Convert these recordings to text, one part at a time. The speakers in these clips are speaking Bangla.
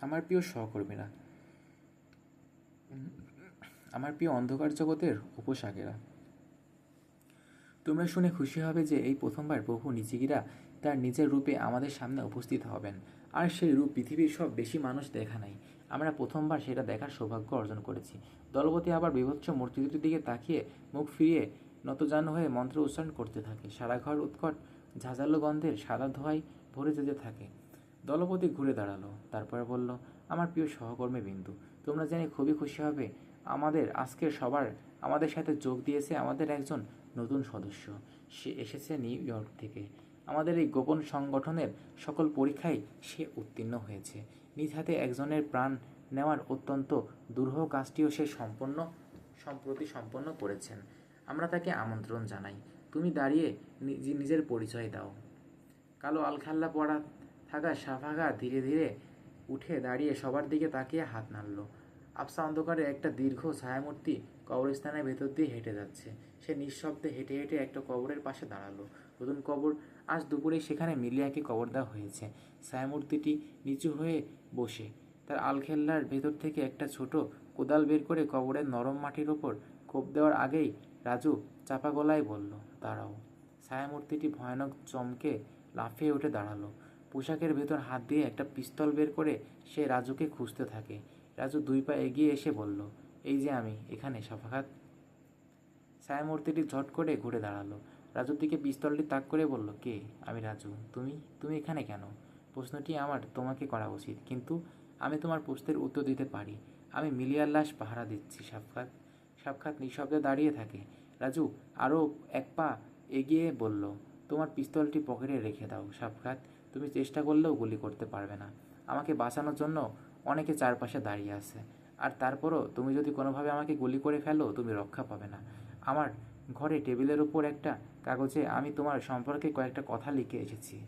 আমার প্রিয় সহকর্মীরা। আমার প্রিয় অন্ধকার জগতের উপসাগেরা। তোমরা শুনে খুশি হবে যে এই প্রথমবার প্রভু নিজেকিরা তার নিজের রূপে আমাদের সামনে উপস্থিত হবেন। আর সেই রূপ পৃথিবীর সব বেশি মানুষ দেখা নাই। আমরা প্রথমবার সেটা দেখার সৌভাগ্য অর্জন করেছি। দলপতি আবার বিভৎস মূর্তিটির দিকে তাকিয়ে মুখ ফিরিয়ে নতজান হয়ে মন্ত্র উচ্চারণ করতে থাকে। সারা ঘর উৎকট ঝাঁঝালো গন্ধের সাদা ধোঁয়ায় ভরে যেতে থাকে। দলপতি ঘুরে দাঁড়াল, তারপরে বলল, আমার প্রিয় সহকর্মী বিন্দু, তোমরা জেনে খুবই খুশি হবে, আমাদের আজকের সবার, আমাদের সাথে যোগ দিয়েছে আমাদের একজন নতুন সদস্য। সে এসেছে নিউ ইয়র্ক থেকে। আমাদের এই গোপন সংগঠনের সকল পরীক্ষায় সে উত্তীর্ণ হয়েছে। নিজ হাতে একজনের প্রাণ নেওয়ার অত্যন্ত দুরূহ কাজটিও সে সম্পন্ন, সম্প্রতি সম্পন্ন করেছেন। আমরা তাকে আমন্ত্রণ জানাই। তুমি দাঁড়িয়ে নিজ- নিজের পরিচয় দাও। কালো আলখাল্লা পড়া থাকা সাফাগা ধীরে ধীরে উঠে দাঁড়িয়ে সবার দিকে তাকিয়ে হাত নাড়ল। আফসা অন্ধকারে একটা দীর্ঘ ছায়ামূর্তি কবরস্থানের ভেতর দিয়ে হেঁটে যাচ্ছে। সে নিঃশব্দে হেঁটে হেঁটে একটা কবরের পাশে দাঁড়াল। নতুন কবর আজ দুপুরে সেখানে মিলিয়াকে কবর দেওয়া হয়েছে। ছায়ামূর্তিটি নিচু হয়ে বসে। তার আলখেল্লার ভেতর থেকে একটা ছোট কোদাল বের করে কবরের নরম মাটির ওপর কোপ দেওয়ার আগেই রাজু চাপা গলায় বলল, দাঁড়াও। ছায়ামূর্তিটি ভয়ানক চমকে লাফিয়ে উঠে দাঁড়াল। পোশাকের ভেতর হাত দিয়ে একটা পিস্তল বের করে সে রাজুকে খুঁজতে থাকে। রাজু দুই পা এগিয়ে এসে বলল, এই যে আমি, এখানে সাফাখাত ছায়ামূর্তিটি ঝট করে ঘুরে দাঁড়াল। রাজুর দিকে পিস্তলটি তাক করে বলল, কে? আমি রাজু। তুমি? তুমি এখানে কেন? প্রশ্নটি আমার, তোমাকে করা উচিত। কিন্তু আমি তোমার প্রশ্নের উত্তর দিতে পারি। আমি মিলিয়ার লাশ পাহারা দিচ্ছি সাক্ষাৎ সাক্ষাৎ নিঃশব্দে দাঁড়িয়ে থাকে। রাজু আরও এক পা এগিয়ে বলল তোমার পিস্তলটি পকেটে রেখে দাও, সাক্ষাৎ। তুমি চেষ্টা করলেও গুলি করতে পারবে না। আমাকে বাঁচানোর জন্য অনেকে চারপাশে দাঁড়িয়ে আছে। আর তারপরও তুমি যদি কোনোভাবে আমাকে গুলি করে ফেলো, তুমি রক্ষা পাবে না। আমার ঘরে টেবিলের উপর একটা কাগজে আমি তোমার সম্পর্কে কয়েকটা কথা লিখে এসেছি।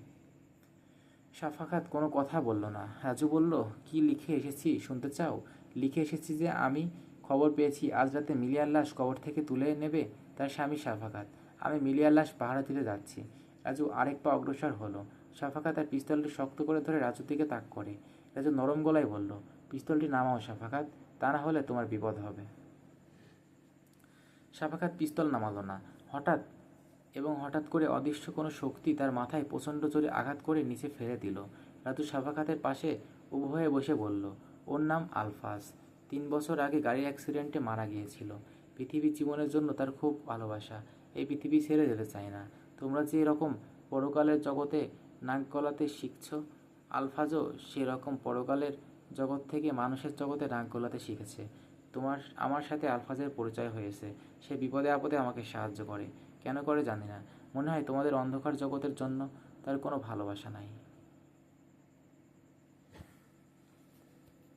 সাফাখাত কোনো কথা বলল না। রাজু বলল, কি লিখে এসেছি? শুনতে চাও? লিখে এসেছি যে আমি খবর পেয়েছি, আজ রাতে মিলিয়ার লাশ কবর থেকে তুলে নেবে তার স্বামী সাফাকাত আমি মিলিয়ার লাশ পাহারা দিতে যাচ্ছি। রাজু আরেক পা অগ্রসর হলো। সাফাকাত তার পিস্তলটি শক্ত করে ধরে রাজুর দিকে তাক করে। রাজু নরম গলায় বলল, পিস্তলটি নামাও সাফাকাত, তা না হলে তোমার বিপদ হবে। সাফাকাত পিস্তল নামালো না। হঠাৎ এবং হঠাৎ করে অদৃশ্য কোনো শক্তি তার মাথায় প্রচণ্ড জোরে আঘাত করে নিচে ফেলে দিল। রাজু সাফাকাতের পাশে উভয়ে বসে বলল, ওর নাম আলফাজ। তিন বছর আগে গাড়ি অ্যাক্সিডেন্টে মারা গিয়েছিল। পৃথিবী জীবনের জন্য তার খুব ভালোবাসা। এই পৃথিবী ছেড়ে যেতে চায় না। তোমরা যে এরকম পরকালের জগতে নাক গলাতে শিখছ, আলফাজও সেরকম পরকালের জগৎ থেকে মানুষের জগতে নাক গলাতে শিখেছে। তোমার, আমার সাথে আলফাজের পরিচয় হয়েছে। সে বিপদে আপদে আমাকে সাহায্য করে। কেন করে জানি না। মনে হয় তোমাদের অন্ধকার জগতের জন্য তার কোনো ভালোবাসা নাই।